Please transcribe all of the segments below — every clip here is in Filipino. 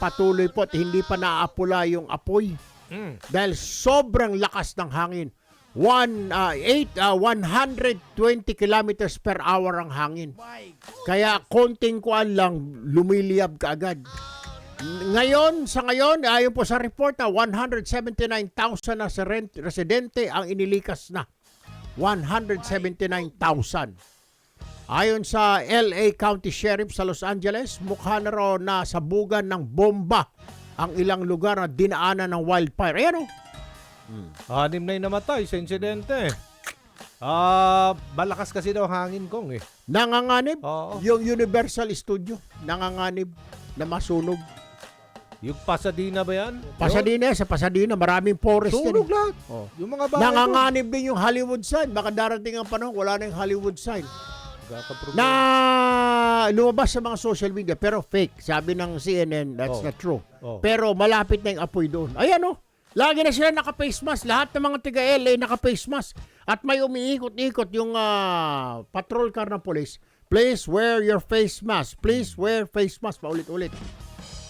patuloy po at hindi pa naapula yung apoy Mm. dahil sobrang lakas ng hangin. One, ah, eight, ah, 120 kilometers per hour ang hangin. Kaya konting kuan lang, lumiliyab ka agad. Ngayon, sa ngayon, ayon po sa report na 179,000 na residente ang inilikas na. 179,000. Ayon sa LA County Sheriff sa Los Angeles, mukha na raw na sabugan ng bomba ang ilang lugar na dinaanan ng wildfire. Ayan o. Anim na yung namatay sa insidente. Ah, malakas kasi daw hangin kong eh. Nanganganib. Oo. Yung Universal Studio, nanganganib na masunog. Yung Pasadena ba yan? Pasadena, sa Pasadena, maraming forest yan. Sunog lahat. Oh. Yung mga bahay Nanganganib din yung Hollywood sign. Baka darating ang panahon, wala na yung Hollywood sign. Doon. Na lumabas sa mga social media, pero fake. Sabi ng CNN, that's Oh. not true. Oh. Pero malapit na yung apoy doon. Ayan oh. Lagi na sila naka-face mask. Lahat ng mga tiga LA naka-face mask. At may umiikot-ikot yung ah, patrol car ng police. Please wear your face mask. Please wear face mask. Paulit-ulit.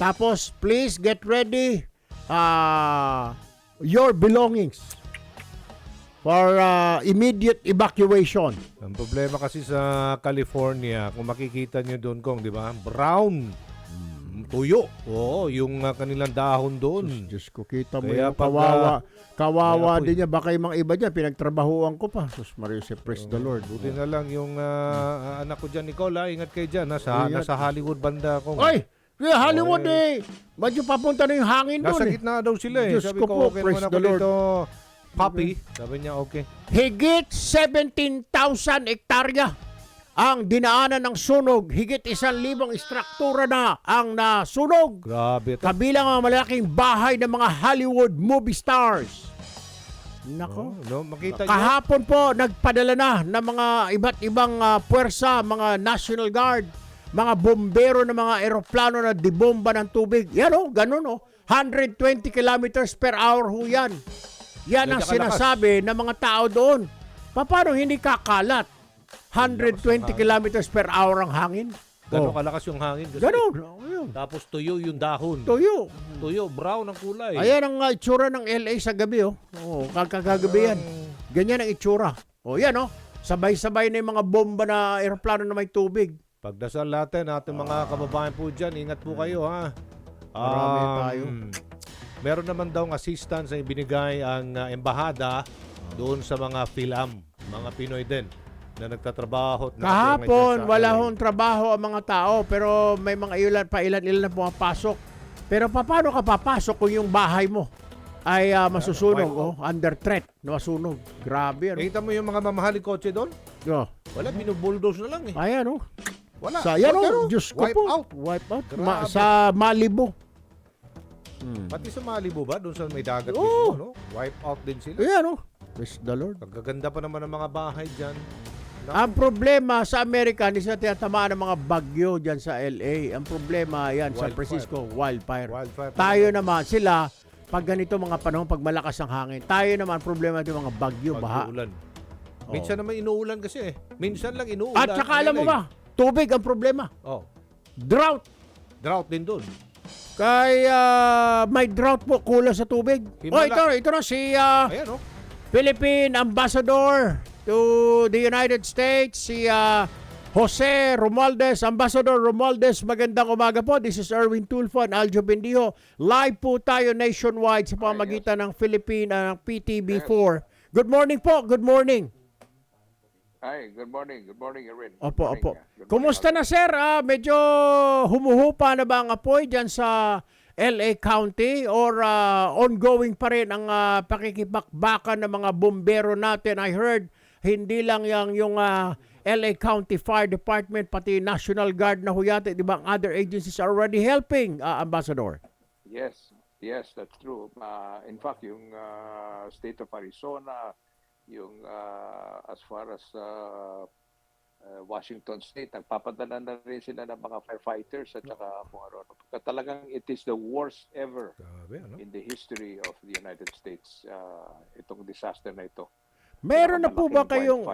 Tapos, please get ready ah, your belongings for ah, immediate evacuation. Ang problema kasi sa California, kung makikita nyo doon kong, di ba? Brown. Tuyo. Oo, yung uh, kanilang dahon doon. Diyos ko, kita mo Kaya yung pag, kawawa. ah, kawawa may apoy. din niya. Baka yung mga iba dyan, pinagtrabahuan ko pa. Sus Mario, say, praise the Lord. Buti na lang yung ah, anak ko dyan, Nicola. Ingat kayo dyan. Nasa, Ingat. nasa Hollywood banda ko. Ay! Yeah, Hollywood Oy. eh. Medyo papunta na yung hangin Nasa doon eh. gitna daw sila eh. Diyos Sabi ko ko, po, okay praise naman ako the Lord. dito. Papi. Sabi niya, okay. Higit 17,000 hektarya ang dinaanan ng sunog. Higit isang libong istruktura na ang nasunog. Grabe. ito. Kabilang ang malaking bahay ng mga Hollywood movie stars. Nako. Oh, no, makita nyo. Kahapon po, nagpadala na ng mga iba't ibang ah, puwersa, mga National Guard, mga bombero ng mga eroplano na dibomba ng tubig. Yan o, ganun o. 120 kilometers per hour ho yan. Yan ang sinasabi ng mga tao doon. Pa- Paano hindi kakalat? 120 kilometers per hour ang hangin. Gano'ng Oh. kalakas yung hangin. Kasi. Ayun. Tapos tuyo yung dahon. Tuyo. Tuyo, brown ang kulay. Ayan ang uh, itsura ng LA sa gabi, oh. Oo, kagagabi yan. Ganyan ang itsura. O, yan, oh. Sabay-sabay na yung mga bomba na aeroplano na may tubig. Pagdasal natin, ating mga kababayan po dyan, ingat po kayo ha. Marami Um, tayo. Meron naman daw assistance na ibinigay ang uh, embahada doon sa mga PhilAm, mga Pinoy din na nagtatrabaho. at Kahapon, wala LA. hong trabaho ang mga tao, pero may mga ilan pa ilan-ilan na pumapasok. Pero paano ka papasok kung yung bahay mo ay ah, masusunog, oh, under threat na masunog? Grabe, ano? Nakita mo yung mga mamahaling kotse doon? Oh. Wala, binubulldoze na lang eh. Ayan, oh. Wala. Sa, yan, oh. Diyos ko Wipe po. out. Wipe out. Grabe. Ma- sa Malibu. Pati sa Malibu ba? Doon sa may dagat Oo. mismo, no? Wipe out din sila. Ayan, oh. Praise the Lord. Kagaganda pa naman ng mga bahay dyan. Ang problema sa Amerika, hindi sila tinatamaan ng mga bagyo dyan sa LA. Ang problema yan sa Wildfire. Francisco, wildfire. Wildfire. Tayo naman, sila, pag ganito mga panahon, pag malakas ang hangin, tayo naman, problema yung mga bagyo, baha. Pag-uulan. Oo. Minsan naman inuulan kasi eh. Minsan lang inuulan. At saka alam mo ba, tubig ang problema. Oh, Drought. drought din doon. Kaya may drought po, kulang sa tubig. Oh, Himala. ito, ito na si ah, Ayan oh. Philippine Ambassador to the United States, si ah, Jose Romualdez, Ambassador Romualdez, magandang umaga po. This is Erwin Tulfo and Aljo Bendijo. Live po tayo nationwide sa pamagitan ng Philippine, uh, PTB4. Good morning po, good morning. Hi, good morning. Good morning, Erin. Good Opo, morning, opo. uh, good morning, Kumusta na sir? Ah, medyo humuhupa na ba ang apoy dyan sa LA County or ah, ongoing pa rin ang ah, pakikipakbakan ng mga bombero natin? I heard hindi lang yung, yung ah, LA County Fire Department pati National Guard na huyate, di ba? Other agencies are already helping, ah, Ambassador. Yes, yes, that's true. Uh, in fact, yung uh, state of Arizona, yung uh, as far as uh, uh, Washington State, nagpapadala na rin sila ng mga firefighters at saka kung ano. Talagang it is the worst ever Grabe, ano? in the history of the United States, uh, itong disaster na ito. Meron na po ba kayong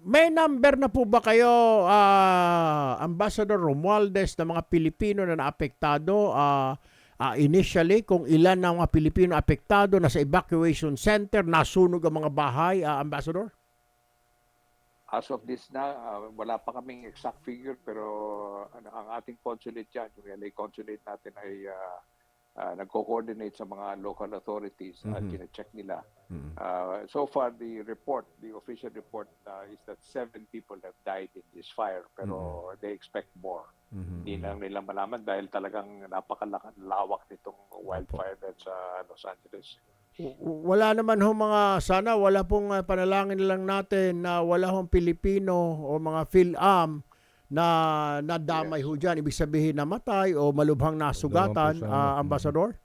may number na po ba kayo ah, Ambassador Romualdez ng mga Pilipino na naapektado? Ah, ah, initially kung ilan ng mga Pilipino apektado na sa evacuation center, nasunog ang mga bahay, ah, Ambassador? As of this na, uh, wala pa kaming exact figure pero ano, ang ating consulate dyan, yung LA consulate natin ay uh, uh, nagko-coordinate sa mga local authorities at kine-check nila. Uh, so far, the report, the official report uh, is that seven people have died in this fire pero they expect more. Hindi lang nila malaman dahil talagang napakalawak nitong wildfire that sa Los Angeles. Wala naman ho mga, sana wala pong ah, panalangin lang natin na wala hong Pilipino o mga PhilAm na nadamay ho dyan. Ibig sabihin namatay o malubhang nasugatan, sana. ah, Ambassador?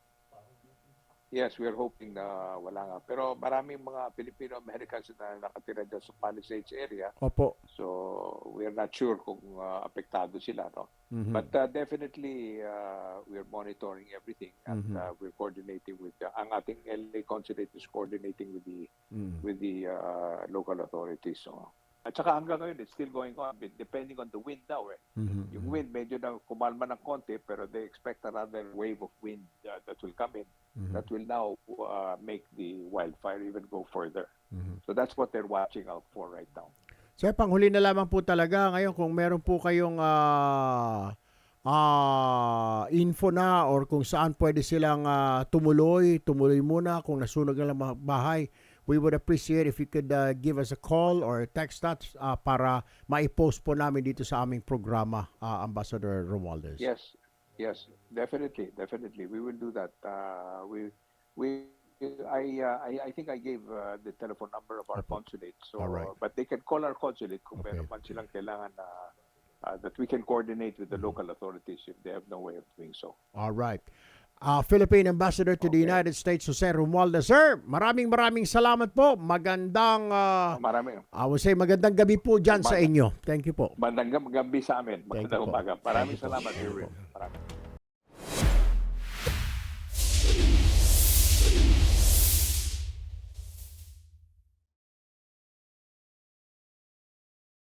Yes, we are hoping na wala nga. Pero maraming mga Filipino-Americans na nakatira dyan sa Palisades area. Opo. So, we are not sure kung uh, apektado sila. No? Mhm. But uh, definitely, uh, we are monitoring everything and Mhm. uh, we're coordinating with, the, ang ating LA consulate is coordinating with the, Mm. with the uh, local authorities. So. At saka hanggang ngayon, it's still going on but depending on the wind daw. Eh. Mhm. Yung wind, medyo na kumalma ng konti pero they expect another wave of wind uh, that will come in Mhm. that will now uh, make the wildfire even go further. Mhm. So that's what they're watching out for right now. Sir, panghuli na lamang po talaga ngayon kung meron po kayong ah, ah, info na or kung saan pwede silang ah, tumuloy, tumuloy muna kung nasunog ang mga bahay. We would appreciate if you could ah, give us a call or text us ah, para maipost po namin dito sa aming programa, ah, Ambassador Romualdez. Yes, yes, definitely, definitely, we will do that. Uh, we, we, I, uh, I, I think I gave uh, the telephone number of our consulate. So, All right. but they can call our consulate kung Okay. meron man silang kailangan na uh, that we can coordinate with the local authorities if they have no way of doing so. All right. Ah, Philippine Ambassador to the Okay. United States, Jose Romualdez. Sir, maraming maraming salamat po. Magandang, ah, Marami. I would say magandang gabi po dyan sa Umaga. inyo. Thank you po. Magandang gabi sa amin. Magandang you po. umaga. Maraming salamat, Irwin. Maraming.